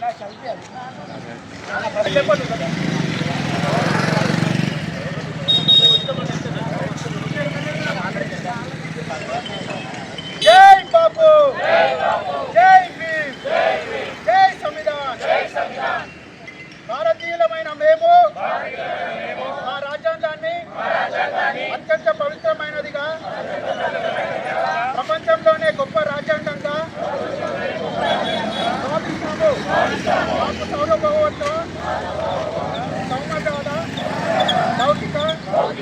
લાખ રૂપિયા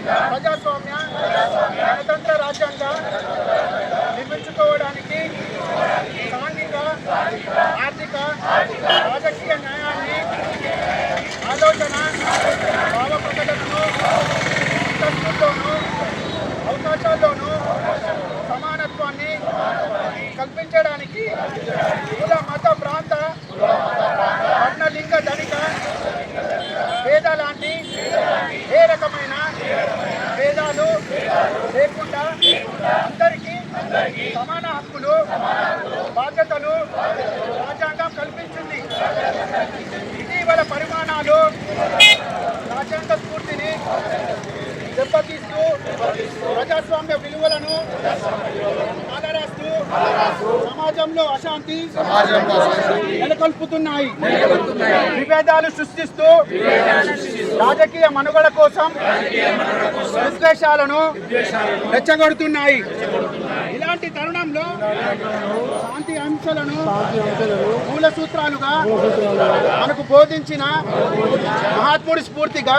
ప్రజాస్వామ్య గణతంత్ర రాజ్యాంగ నిర్మించుకోవడానికి సాంఘిక ఆర్థిక రాజకీయ న్యాయాన్ని ఆలోచన భావ ప్రకటనను అంతస్తుల్లోనూ అవకాశాల్లోనూ సమానత్వాన్ని కల్పించడానికి కుల మత ప్రాంత వర్ణ లింగ ధనిక భేద సమాన హక్కులు బాధ్యతలు రాజ్యాంగం కల్పించింది. ఇటీవల పరిమాణాలు రాజ్యాంగ స్ఫూర్తిని దెబ్బతీస్తూ ప్రజాస్వామ్య విలువలను ఆదరాస్తూ సమాజంలో అశాంతి నెలకొల్పుతున్నాయి. విభేదాలు సృష్టిస్తూ రాజకీయ మనుగడ కోసం విద్వేషాలను రెచ్చగొడుతున్నాయి. ఇలాంటి తరుణంలో శాంతి అంశాలను మూల సూత్రాలుగా మనకు బోధించిన మహాత్ముడి స్ఫూర్తిగా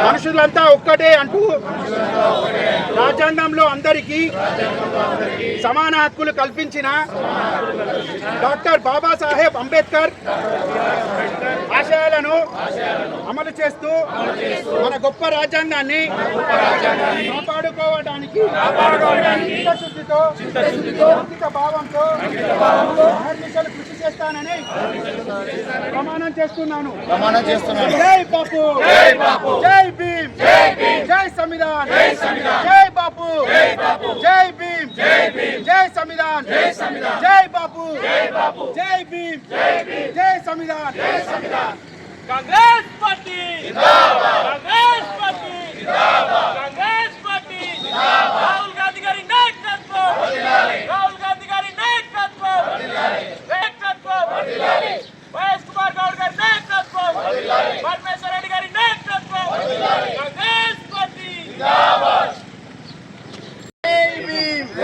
మనుషులంతా ఒక్కటే అంటూ రాజ్యాంగంలో అందరికీ సమాన హక్కులు కల్పించిన డాక్టర్ బాబాసాహెబ్ అంబేద్కర్ ఆశయాలను అమలు చేస్తూ మన గొప్ప రాజ్యాంగాన్ని కాపాడుకోవడానికి చిత్తశుద్ధితో అంకిత భావంతో అహర్నిశలు కృషి చేస్తానని ప్రమాణం చేస్తున్నాను. జై బాపు. జై భీమ్. జై సంవిధాన్. జై భీమ్. జై సంవిధాన్. జై బాపు జై భీమ్. జై సంవిధాన్. కాంగ్రెస్ పార్టీ. కాంగ్రెస్ పార్టీ. కాంగ్రెస్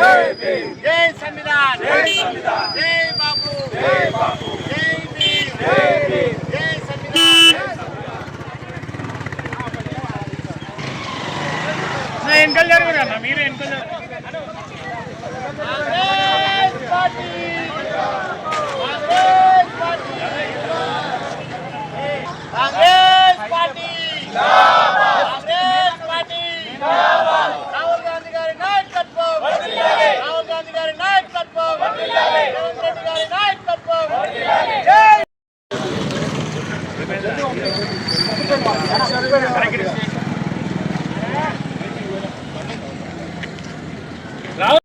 జై భీమ్ జై సంవిధాన్. జై సంవిధాన్. జై బాపు జై బాపు జై భీమ్. జై భీమ్. జై సంవిధాన్. వెనకలు జరుగుదన్న మీరు వెనకలు ¡Claro!